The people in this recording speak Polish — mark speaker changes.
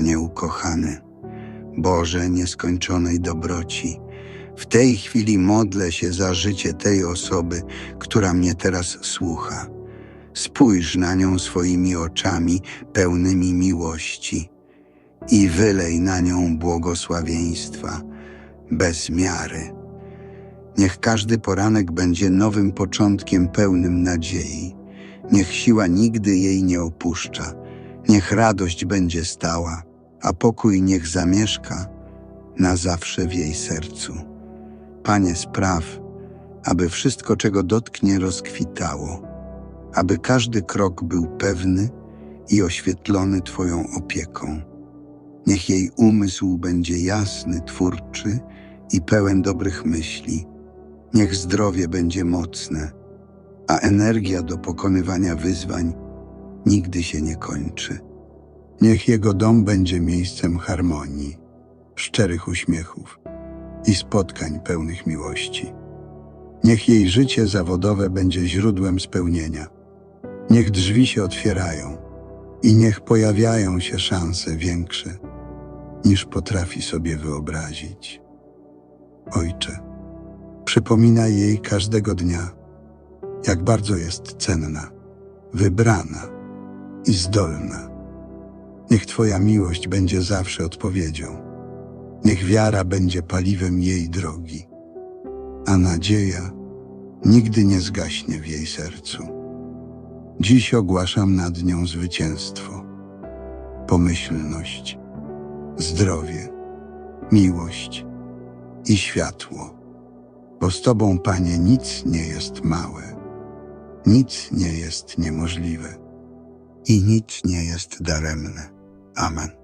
Speaker 1: Panie ukochany, Boże nieskończonej dobroci, w tej chwili modlę się za życie tej osoby, która mnie teraz słucha. Spójrz na nią swoimi oczami pełnymi miłości i wylej na nią błogosławieństwa bez miary. Niech każdy poranek będzie nowym początkiem pełnym nadziei. Niech siła nigdy jej nie opuszcza. Niech radość będzie stała, a pokój niech zamieszka na zawsze w jej sercu. Panie, spraw, aby wszystko, czego dotknie, rozkwitało, aby każdy krok był pewny i oświetlony Twoją opieką. Niech jej umysł będzie jasny, twórczy i pełen dobrych myśli. Niech zdrowie będzie mocne, a energia do pokonywania wyzwań nigdy się nie kończy. Niech jego dom będzie miejscem harmonii, szczerych uśmiechów i spotkań pełnych miłości. Niech jej życie zawodowe będzie źródłem spełnienia. Niech drzwi się otwierają i niech pojawiają się szanse większe, niż potrafi sobie wyobrazić. Ojcze, przypominaj jej każdego dnia, jak bardzo jest cenna, wybrana i zdolna. Niech Twoja miłość będzie zawsze odpowiedzią. Niech wiara będzie paliwem jej drogi, a nadzieja nigdy nie zgaśnie w jej sercu. Dziś ogłaszam nad nią zwycięstwo, pomyślność, zdrowie, miłość i światło, bo z Tobą, Panie, nic nie jest małe, nic nie jest niemożliwe i nic nie jest daremne. Amen.